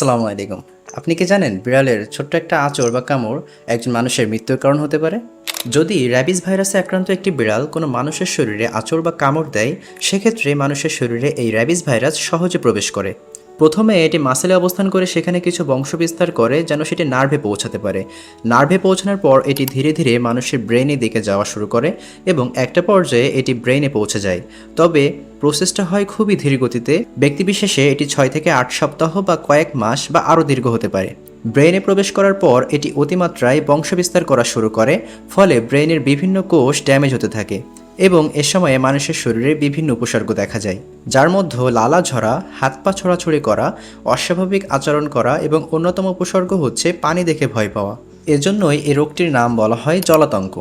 আসসালামু আলাইকুম। আপনি কি জানেন বিড়ালের ছোট্ট একটা আঁচড় বা কামড় একজন মানুষের মৃত্যুর কারণ হতে পারে? যদি র্যাবিস ভাইরাসে আক্রান্ত একটি বিড়াল কোনো মানুষের শরীরে আঁচড় বা কামড় দেয়, সেক্ষেত্রে মানুষের শরীরে এই র্যাবিস ভাইরাস সহজে প্রবেশ করে। প্রথমে এটি মাসেলে অবস্থান করে সেখানে কিছু বংশ বিস্তার করে যেন সেটি নার্ভে পৌঁছাতে পারে। নার্ভে পৌঁছানোর পর এটি ধীরে ধীরে মানুষের ব্রেনের দিকে যাওয়া শুরু করে এবং একটা পর্যায়ে এটি ব্রেনে পৌঁছে যায়। তবে প্রসেসটা হয় খুবই ধীর গতিতে। ব্যক্তিবিশেষে এটি ছয় থেকে আট সপ্তাহ বা কয়েক মাস বা আরও দীর্ঘ হতে পারে। ব্রেনে প্রবেশ করার পর এটি অতিমাত্রায় বংশবিস্তার করা শুরু করে, ফলে ব্রেনের বিভিন্ন কোষ ড্যামেজ হতে থাকে। এবং এ সময়ে মানুষের শরীরে বিভিন্ন উপসর্গ দেখা যায়, যার মধ্যে লালা ঝরা, হাত পা ছড়াছড়ি করা, অস্বাভাবিক আচরণ করা এবং অন্যতম উপসর্গ হচ্ছে পানি দেখে ভয় পাওয়া। এজন্যই এ রোগটির নাম বলা হয় জলাতঙ্ক।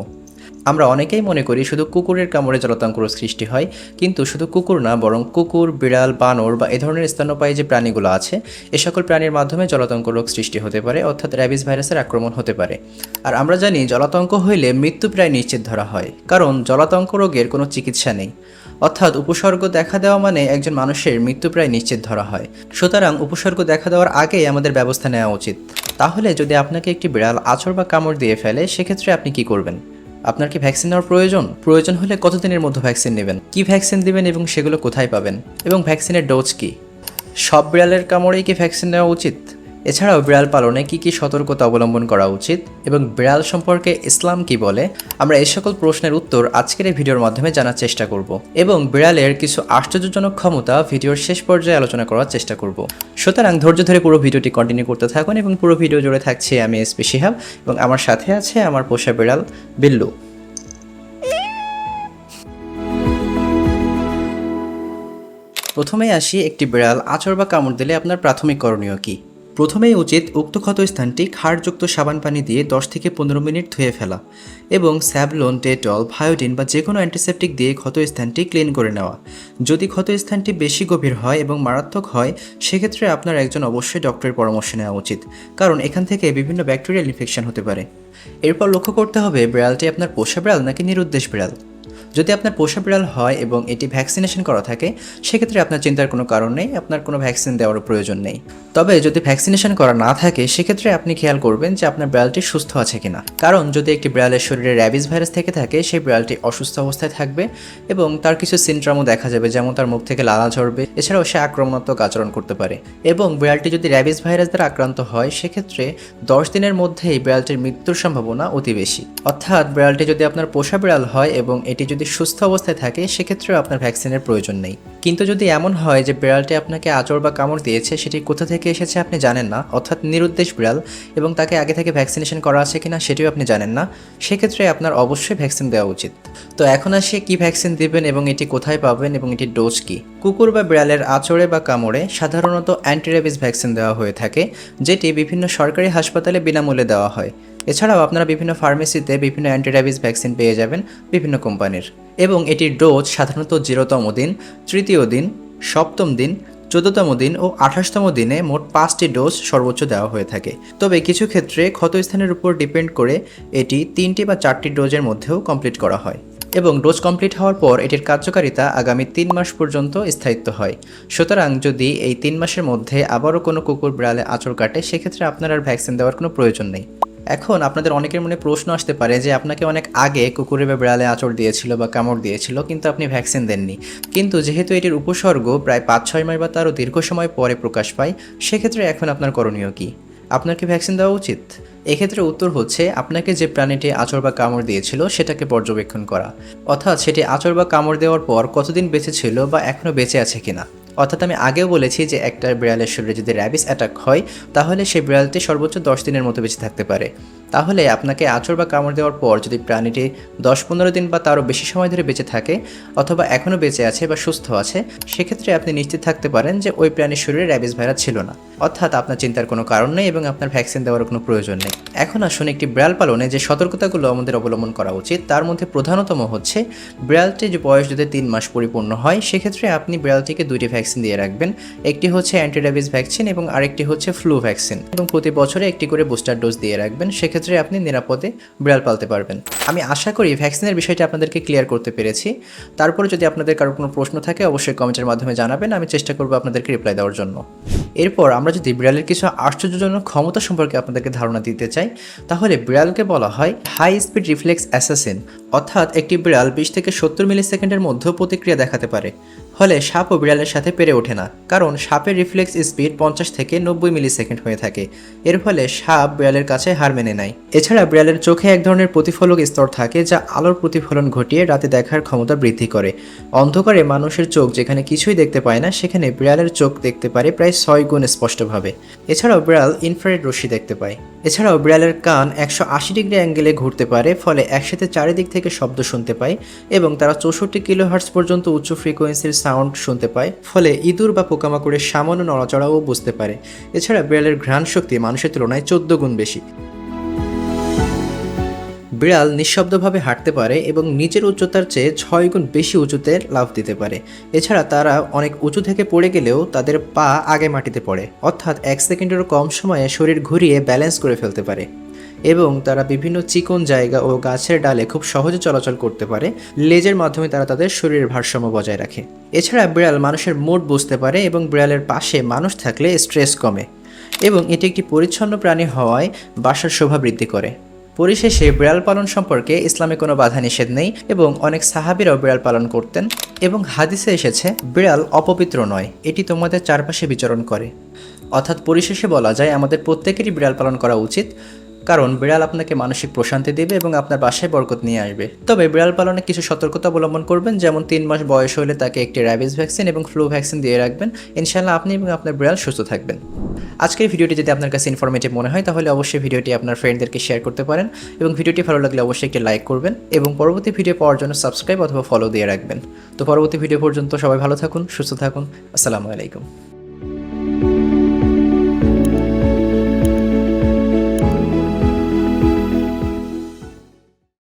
আমরা অনেকেই মনে করি শুধু কুকুরের কামড়ে জলাতঙ্ক রোগ সৃষ্টি হয়, কিন্তু শুধু কুকুর না, বরং কুকুর, বিড়াল, বানর বা এ ধরনের স্তন্যপায়ী যে প্রাণীগুলো আছে, এ সকল প্রাণীর মাধ্যমে জলাতঙ্ক রোগ সৃষ্টি হতে পারে, অর্থাৎ র্যাবিস ভাইরাসের আক্রমণ হতে পারে। আর আমরা জানি জলাতঙ্ক হইলে মৃত্যু প্রায় নিশ্চিত ধরা হয়, কারণ জলাতঙ্ক রোগের কোনো চিকিৎসা নেই। অর্থাৎ উপসর্গ দেখা দেওয়া মানে একজন মানুষের মৃত্যু প্রায় নিশ্চিত ধরা হয়। সুতরাং উপসর্গ দেখা দেওয়ার আগেই আমাদের ব্যবস্থা নেওয়া উচিত। তাহলে যদি আপনাকে একটি বিড়াল আছর বা কামড় দিয়ে ফেলে, সেক্ষেত্রে আপনি কি করবেন? আপনার কি ভ্যাকসিন নেওয়ার প্রয়োজন? প্রয়োজন হলে কতদিনের মধ্যে ভ্যাকসিন নেবেন? কি ভ্যাকসিন দেবেন এবং সেগুলো কোথায় পাবেন? এবং ভ্যাকসিনের ডোজ কি? সব বিড়ালের কামড়েই কি ভ্যাকসিন নেওয়া উচিত? এছাড়াও বিড়াল পালনে কি কি সতর্কতা অবলম্বন করা উচিত এবং বিড়াল সম্পর্কে ইসলাম কি বলে, আমরা এই সকল প্রশ্নের উত্তর আজকের এই ভিডিওর মাধ্যমে জানার চেষ্টা করব এবং বিড়ালের কিছু আশ্চর্যজনক ক্ষমতা ভিডিওর শেষ পর্যায়ে আলোচনা করার চেষ্টা করব। সুতরাং ধৈর্য ধরে পুরো ভিডিওটি কন্টিনিউ করতে থাকুন এবং পুরো ভিডিও জুড়ে থাকছে আমি এসপি শিহাব এবং আমার সাথে আছে আমার পোষা বিড়াল বিল্লু। প্রথমেই আসি একটি বিড়াল, আচর বা কামড় দিলে আপনার প্রাথমিক করণীয় কি? প্রথমেই উচিত উক্ত ক্ষত স্থানটি ক্ষারযুক্ত সাবান পানি দিয়ে 10 থেকে পনেরো মিনিট ধুয়ে ফেলা এবং স্যাভলন, ডেটল, ভায়োডিন বা যে কোনো অ্যান্টিসেপটিক দিয়ে ক্ষত স্থানটি ক্লিন করে নেওয়া। যদি ক্ষত স্থানটি বেশি গভীর হয় এবং মারাত্মক হয়, সেক্ষেত্রে আপনার একজন অবশ্যই ডক্টরের পরামর্শ নেওয়া উচিত, কারণ এখান থেকে বিভিন্ন ব্যাকটেরিয়াল ইনফেকশন হতে পারে। এরপর লক্ষ্য করতে হবে, বিড়ালটি আপনার পোষা বিড়াল নাকি নিরুদ্দেশ বিড়াল? যদি আপনার পোষা বিড়াল হয় এবং এটি ভ্যাকসিনেশন করা থাকে, সেক্ষেত্রে আপনার চিন্তার কোনো কারণ নেই, আপনার কোনো ভ্যাকসিন দেওয়ার প্রয়োজন নেই। তবে যদি ভ্যাকসিনেশন করা না থাকে, সেক্ষেত্রে আপনি খেয়াল করবেন যে আপনার বিড়ালটি সুস্থ আছে কিনা। কারণ যদি একটি বিড়ালের শরীরে র্যাবিস ভাইরাস থেকে থাকে, সেই বিড়ালটি অসুস্থ অবস্থায় থাকবে এবং তার কিছু সিনড্রামও দেখা যাবে, যেমন তার মুখ থেকে লালা ঝরবে, এছাড়াও সে আক্রমণাত্মক আচরণ করতে পারে। এবং বিড়ালটি যদি র্যাবিস ভাইরাস দ্বারা আক্রান্ত হয়, সেক্ষেত্রে দশ দিনের মধ্যেই বিড়ালটির মৃত্যুর সম্ভাবনা অতি বেশি। অর্থাৎ বিড়ালটি যদি আপনার পোষা বিড়াল হয় এবং এটি যদি সুস্থ অবস্থায় থাকে, সেক্ষেত্রেও আপনার ভ্যাকসিনের প্রয়োজন নেই। কিন্তু যদি এমন হয় যে বিড়ালটি আপনাকে আচর বা কামড় দিয়েছে, সেটি কোথা থেকে এসেছে আপনি জানেন না, অর্থাৎ নিরুদ্দেশ বিড়াল এবং তাকে আগে থেকে ভ্যাকসিনেশন করা আছে কিনা সেটিও আপনি জানেন না, সেক্ষেত্রে আপনার অবশ্যই ভ্যাকসিন দেওয়া উচিত। তো এখন আসে কি ভ্যাকসিন দিবেন এবং এটি কোথায় পাবেন এবং এটির ডোজ কি? কুকুর বা বিড়ালের আচড়ে বা কামড়ে সাধারণত অ্যান্টিরেবিস ভ্যাকসিন দেওয়া হয়ে থাকে, যেটি বিভিন্ন সরকারি হাসপাতালে বিনামূল্যে দেওয়া হয়। এছাড়াও আপনারা বিভিন্ন ফার্মেসিতে বিভিন্ন অ্যান্টিরাবিস ভ্যাকসিন পেয়ে যাবেন বিভিন্ন কোম্পানির। এবং এটির ডোজ সাধারণত জিরোতম দিন, তৃতীয় দিন, সপ্তম দিন, চোদ্দতম দিন ও আঠাশতম দিনে মোট পাঁচটি ডোজ সর্বোচ্চ দেওয়া হয়ে থাকে। তবে কিছু ক্ষেত্রে ক্ষতস্থানের উপর ডিপেন্ড করে এটি তিনটি বা চারটি ডোজের মধ্যেও কমপ্লিট করা হয়। এবং ডোজ কমপ্লিট হওয়ার পর এটির কার্যকারিতা আগামী তিন মাস পর্যন্ত স্থায়িত্ব হয়। সুতরাং যদি এই তিন মাসের মধ্যে আবারও কোনো কুকুর বিড়ালে আঁচড় কাটে, সেক্ষেত্রে আপনার আর ভ্যাকসিন দেওয়ার কোনো প্রয়োজন নেই। এখন আপনাদের অনেকের মনে প্রশ্ন আসতে পারে যে আপনাকে অনেক আগে কুকুরে বা বিড়ালে আঁচড় দিয়েছিল বা কামড় দিয়েছিল, কিন্তু আপনি ভ্যাকসিন দেননি। কিন্তু যেহেতু এটির উপসর্গ প্রায় পাঁচ, ছয় মাস বা তারও দীর্ঘ সময় পরে প্রকাশ পায়, সেক্ষেত্রে এখন আপনার করণীয় কী? আপনার কি ভ্যাকসিন দেওয়া উচিত? এক্ষেত্রে উত্তর হচ্ছে আপনাকে যে প্রাণীটি আচর বা কামড় দিয়েছিল সেটাকে পর্যবেক্ষণ করা। অর্থাৎ সেটি আচর বা কামড় দেওয়ার পর কতদিন বেঁচে ছিল বা এখনও বেঁচে আছে কিনা। অর্থাৎ আমি আগেও বলেছি যে একটা বিড়ালের শরীরে যদি র্যাবিস অ্যাটাক হয়, তাহলে সেই বিড়ালটি সর্বোচ্চ দশ দিনের মতো বেঁচে থাকতে পারে। তাহলে আপনাকে আচর বা কামড় দেওয়ার পর যদি প্রাণীটি দশ পনেরো দিন বা তারও বেশি সময় ধরে বেঁচে থাকে অথবা এখনও বেঁচে আছে বা সুস্থ আছে, সেক্ষেত্রে আপনি নিশ্চিত থাকতে পারেন যে ওই প্রাণীর শরীরে র্যাবিস ভাইরাস ছিল না। অর্থাৎ আপনার চিন্তার কোনো কারণ নেই এবং আপনার ভ্যাকসিন দেওয়ার কোনো প্রয়োজন নেই। এখন আসুন একটি বিড়াল পালনে যে সতর্কতাগুলো আমাদের অবলম্বন করা উচিত, তার মধ্যে প্রধানতম হচ্ছে বিড়ালটির যে বয়স যদি তিন মাস পরিপূর্ণ হয়, সেক্ষেত্রে আপনি বিড়ালটিকে দুইটি ভ্যাকসিন দিয়ে রাখবেন। একটি হচ্ছে অ্যান্টিডাবিস ভ্যাকসিন এবং আরেকটি হচ্ছে ফ্লু ভ্যাকসিন। এবং প্রতি বছরে একটি করে বুস্টার ডোজ দিয়ে রাখবেন, সেক্ষেত্রে সেক্ষেত্রে আপনি নিরাপদে বিড়াল পালতে পারবেন। আমি আশা করি ভ্যাকসিনের বিষয়টা আপনাদেরকে ক্লিয়ার করতে পেরেছি। তারপরে যদি আপনাদের কারও কোনো প্রশ্ন থাকে, অবশ্যই কমেন্টের মাধ্যমে জানাবেন। আমি চেষ্টা করব আপনাদেরকে রিপ্লাই দেওয়ার জন্য। এরপর আমরা যদি বিড়ালের কিছু আশ্চর্যজনক ক্ষমতা সম্পর্কে আপনাদেরকে ধারণা দিতে চাই, তাহলে বিড়ালকে বলা হয় হাই স্পিড রিফ্লেক্স অ্যাসাসিন অর্থাৎ একটি বিড়াল বিশ থেকে সত্তর মিলি সেকেন্ডের মধ্যে প্রতিক্রিয়া দেখাতে পারে। ফলে সাপ ও বিড়ালের সাথে পেরে ওঠে না, কারণ সাপের রিফ্লেক্স স্পিড পঞ্চাশ থেকে নব্বই মিলি সেকেন্ড হয়ে থাকে। এর ফলে সাপ বিড়ালের কাছে হার মেনে নেয়। এছাড়া বিড়ালের চোখে এক ধরনের প্রতিফলক স্তর থাকে যা আলোর প্রতিফলন ঘটিয়ে রাতে দেখার ক্ষমতা বৃদ্ধি করে। অন্ধকারে মানুষের চোখ যেখানে কিছুই দেখতে পায় না, সেখানে বিড়ালের চোখ দেখতে পারে প্রায় ছয় গুণ স্পষ্টভাবে। এছাড়াও বিড়াল ইনফ্রারেড রশ্মি দেখতে পায়। এছাড়াও বিড়ালের কান একশো আশি ডিগ্রি অ্যাঙ্গেলে ঘুরতে পারে, ফলে একসাথে চারিদিক থেকে শব্দ শুনতে পায় এবং তারা চৌষট্টি কিলো হার্টস পর্যন্ত উচ্চ ফ্রিকোয়েন্সির সাউন্ড শুনতে পায়। ফলে ইঁদুর বা পোকামাকড়ের সামান্য নড়াচড়াও বুঝতে পারে। এছাড়া বিড়ালের ঘ্রাণ শক্তি মানুষের তুলনায় চোদ্দ গুণ বেশি। বিড়াল নিঃশব্দভাবে হাঁটতে পারে এবং নিচের উচ্চতার চেয়ে ছয় গুণ বেশি উঁচুতে লাফ দিতে পারে। এছাড়া তারা অনেক উঁচু থেকে পড়ে গেলেও তাদের পা আগে মাটিতে পড়ে, অর্থাৎ এক সেকেন্ডেরও কম সময়ে শরীর ঘুরিয়ে ব্যালেন্স করে ফেলতে পারে। এবং তারা বিভিন্ন চিকন জায়গা ও গাছের ডালে খুব সহজে চলাচল করতে পারে। লেজের মাধ্যমে তারা তাদের শরীরের ভারসাম্য বজায় রাখে। এছাড়া বিড়াল মানুষের মুড বুঝতে পারে এবং বিড়ালের পাশে মানুষ থাকলে স্ট্রেস কমে এবং এটি একটি পরিচ্ছন্ন প্রাণী হওয়ায় বাসার শোভা বৃদ্ধি করে। পরিশেষে বিড়াল পালন সম্পর্কে ইসলামে কোনো বাধা নিষেধ নেই এবং অনেক সাহাবিরাও বিড়াল পালন করতেন এবং হাদিসে এসেছে, বিড়াল অপবিত্র নয়, এটি তোমাদের চারপাশে বিচরণ করে। অর্থাৎ পরিশেষে বলা যায়, আমাদের প্রত্যেকেরই বিড়াল পালন করা উচিত। কারণ বিড়াল আপনাকে মানসিক প্রশান্তি দেবে এবং আপনার বাসায় বরকত নিয়ে আসবে। তবে বিড়াল পালনে কিছু সতর্কতা অবলম্বন করবেন, যেমন তিন মাস বয়স হলে তাকে একটি র্যাবিস ভ্যাকসিন এবং ফ্লু ভ্যাকসিন দিয়ে রাখবেন। ইনশাল্লাহ আপনি এবং আপনার বিড়াল সুস্থ থাকবেন। আজকের ভিডিওটি যদি আপনার কাছে ইনফরমেটিভ মনে হয়, তাহলে অবশ্যই ভিডিওটি আপনার ফ্রেন্ডদেরকে শেয়ার করতে পারেন এবং ভিডিওটি ভালো লাগলে অবশ্যই একটি লাইক করবেন এবং পরবর্তী ভিডিও পাওয়ার জন্য সাবস্ক্রাইব অথবা ফলো দিয়ে রাখবেন। তো পরবর্তী ভিডিও পর্যন্ত সবাই ভালো থাকুন, সুস্থ থাকুন। আসসালামু আলাইকুম।